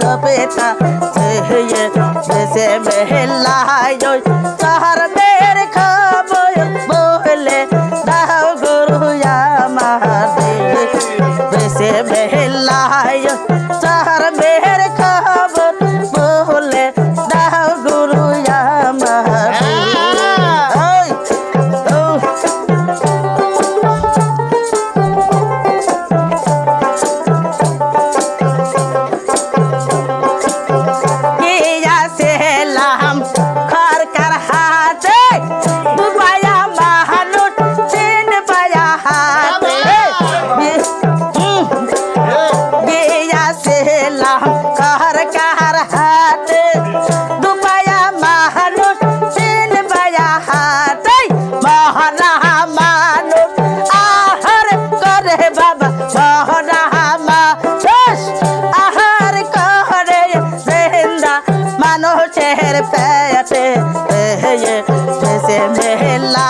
जो बेटा चाहिए जैसे महलायो चार बेर खाबो बोले दाव गुरु या महादेव जैसे महल মানুষের পেয়েছে মেলা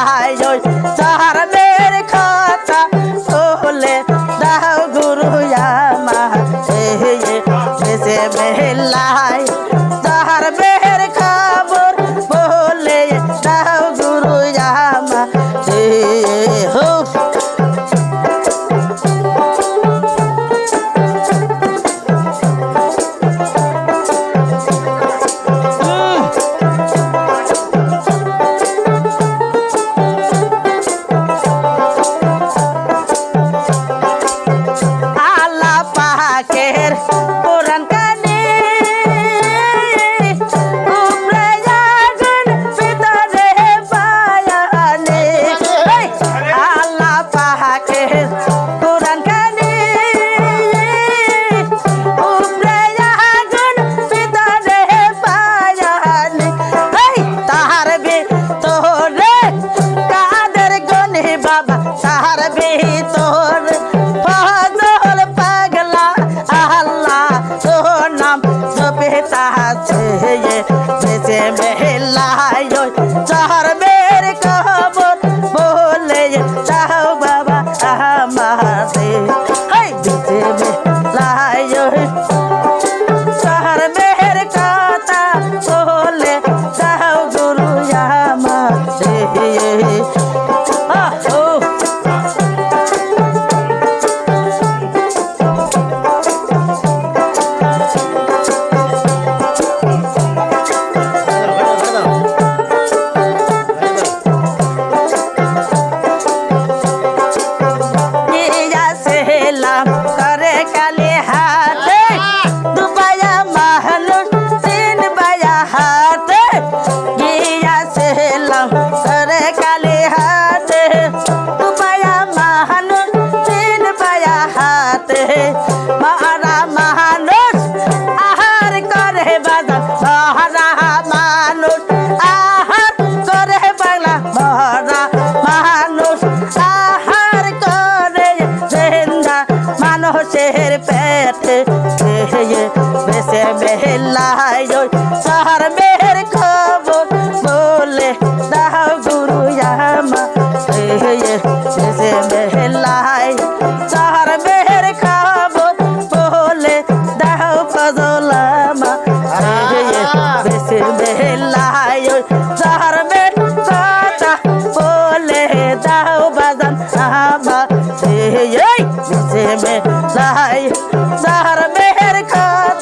तार भी तोर फदोल पगला अल्ला सोनम तो सुपिता छे ये जैसे महला यो चार बेर कहो বেলায় সার বের খবর বলে দাও গুরু আমা সে বেলায় সার বের খবর বলে দাও ফজলামা সে বেলায় সার বের কথা বলে দাও বাজান আমা। সে বেলায় সার বের খবর